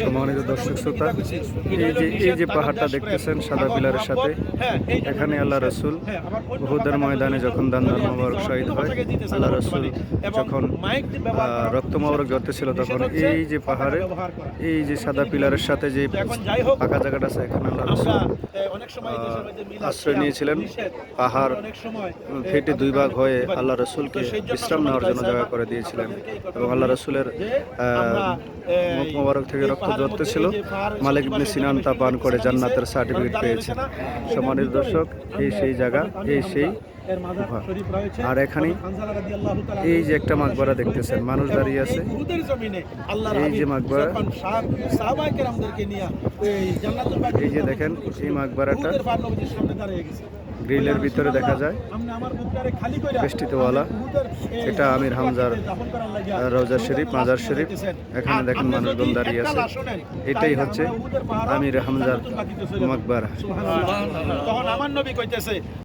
সম্মানিত দর্শক শ্রোতা, এই যে এই যে পাহাড়টা দেখতেছেন সাদা পিলারের সাথে, এখানে আল্লাহ রসুল কথা ময়দানে যখন। দান ধর্ম শহীদ হয়, আল্লাহ রসুল যখন রক্ত মোবারক ছিল তখন এই যে পাহাড়ে, এই যে সাদা পিলারের সাথে যে পাকা জায়গাটা আছে, এখানে আল্লাহ রসুল আশ্রয় নিয়েছিলেন। আহার পাহাড় ফেটে দুই ভাগ হয়ে আল্লাহ রসুলকে বিশ্রাম নেওয়ার জন্য জায়গা করে দিয়েছিলেন। এবং আল্লাহ রসুলের মুখ মোবারক থেকে রক্ত ধরতে পাহাড়ের মালিক ইবনে সিনান তা পান করে জান্নাতের সার্টিফিকেট পেয়েছে? সম্মানিত দর্শক এই সেই জায়গা এই সেই এর মাজার গুহা। শরীফ রয়েছে। আর এখানে এই যে একটা মাকবারা দেখতেছেন, মানুষ দাঁড়িয়ে আছে। এই যে মাকবারা। এই যে দেখেন, এই মাকবারাটা। গ্রিলের ভিতরে দেখা যায় বেষ্টিতওয়ালা। এটা আমির হামজার, রওজা শরীফ, মাজার শরীফ। এখানে দেখেন মানুষজন দাঁড়িয়ে আছে। এটাই হচ্ছে আমরা হামজার। মাকবারা। তখন আমার নবী কইতেছে